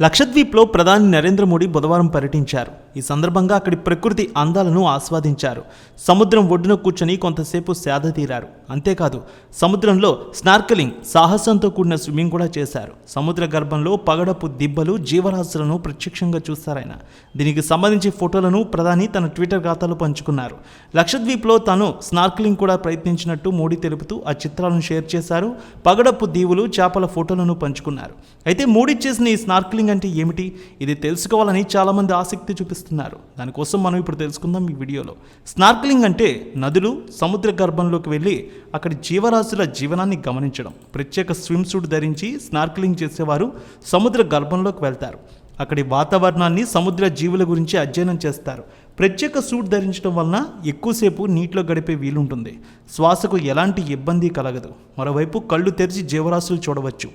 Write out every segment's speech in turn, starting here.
లక్షద్వీప్లో ప్రధాని నరేంద్ర మోడీ బుధవారం పర్యటించారు. ఈ సందర్భంగా అక్కడి ప్రకృతి అందాలను ఆస్వాదించారు. సముద్రం ఒడ్డున కూర్చొని కొంతసేపు సేద తీరారు. అంతేకాదు సముద్రంలో స్నార్కలింగ్ సాహసంతో కూడిన స్విమ్మింగ్ కూడా చేశారు. సముద్ర గర్భంలో పగడపు దిబ్బలు జీవరాశులను ప్రత్యక్షంగా చూస్తారాయన దీనికి సంబంధించి ఫోటోలను ప్రధాని తన ట్విట్టర్ ఖాతాలో పంచుకున్నారు. లక్షద్వీప్లో తాను స్నార్కలింగ్ కూడా ప్రయత్నించినట్టు మోడీ తెలుపుతూ ఆ చిత్రాలను షేర్ చేశారు. పగడపు దీవులు చేపల ఫోటోలను పంచుకున్నారు. అయితే మోడీ చేసిన ఈ స్నార్కలింగ్ అంటే ఏమిటి? ఇది తెలుసుకోవాలని చాలామంది ఆసక్తి చూపిస్తున్నారు. దానికోసం మనం ఇప్పుడు తెలుసుకుందాం ఈ వీడియోలో. స్నార్కిలింగ్ అంటే నదులు సముద్ర గర్భంలోకి వెళ్ళి అక్కడి జీవరాశుల జీవనాన్ని గమనించడం. ప్రత్యేక స్విమ్ సూట్ ధరించి స్నార్కిలింగ్ చేసేవారు సముద్ర గర్భంలోకి వెళ్తారు. అక్కడి వాతావరణాన్ని సముద్ర జీవుల గురించి అధ్యయనం చేస్తారు. ప్రత్యేక సూట్ ధరించడం వలన ఎక్కువసేపు నీటిలో గడిపే వీలుంటుంది. శ్వాసకు ఎలాంటి ఇబ్బంది కలగదు. మరోవైపు కళ్ళు తెరిచి జీవరాశులు చూడవచ్చు.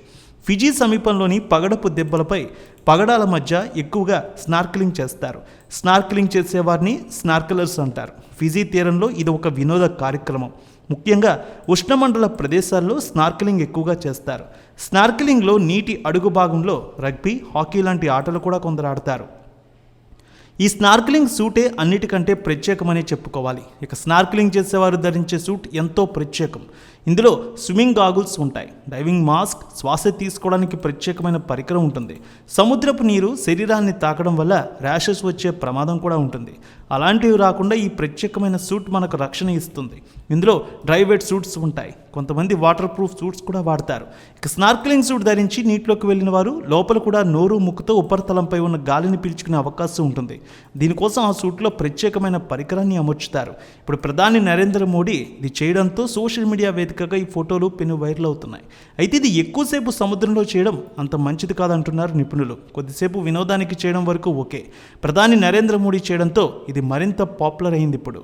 ఫిజీ సమీపంలోని పగడపు దెబ్బలపై పగడాల మధ్య ఎక్కువగా స్నార్కిలింగ్ చేస్తారు. స్నార్కిలింగ్ చేసేవారిని స్నార్కిలర్స్ అంటారు. ఫిజీ తీరంలో ఇది ఒక వినోద కార్యక్రమం. ముఖ్యంగా ఉష్ణమండల ప్రదేశాల్లో స్నార్కిలింగ్ ఎక్కువగా చేస్తారు. స్నార్కిలింగ్లో నీటి అడుగు భాగంలో రగ్బీ హాకీ లాంటి ఆటలు కూడా కొందరు ఆడతారు. ఈ స్నార్కిలింగ్ సూటే అన్నిటికంటే ప్రత్యేకమనే చెప్పుకోవాలి. ఇక స్నార్కిలింగ్ చేసేవారు ధరించే సూట్ ఎంతో ప్రత్యేకం. ఇందులో స్విమ్మింగ్ గాగుల్స్ ఉంటాయి. డైవింగ్ మాస్క్ శ్వాస తీసుకోవడానికి ప్రత్యేకమైన పరికరం ఉంటుంది. సముద్రపు నీరు శరీరాన్ని తాకడం వల్ల ర్యాషెస్ వచ్చే ప్రమాదం కూడా ఉంటుంది. అలాంటివి రాకుండా ఈ ప్రత్యేకమైన సూట్ మనకు రక్షణ ఇస్తుంది. ఇందులో డ్రై వెట్ సూట్స్ ఉంటాయి. కొంతమంది వాటర్ ప్రూఫ్ సూట్స్ కూడా వాడతారు. ఇక స్నార్కిలింగ్ సూట్ ధరించి నీటిలోకి వెళ్ళిన వారు లోపల కూడా నోరు ముక్కుతో ఉపరితలంపై ఉన్న గాలిని పీల్చుకునే అవకాశం ఉంటుంది. దీనికోసం ఆ సూట్లో ప్రత్యేకమైన పరికరాన్ని అమర్చుతారు. ఇప్పుడు ప్రధాని నరేంద్ర మోడీ ఇది చేయడంతో సోషల్ మీడియా వేదికగా ఈ ఫోటోలు పెను వైరల్ అవుతున్నాయి. అయితే ఇది ఎక్కువసేపు సముద్రంలో చేయడం అంత మంచిది కాదంటున్నారు నిపుణులు. కొద్దిసేపు వినోదానికి చేయడం వరకు ఓకే. ప్రధాని నరేంద్ర మోడీ చేయడంతో ఇది మరింత పాపులర్ అయింది ఇప్పుడు.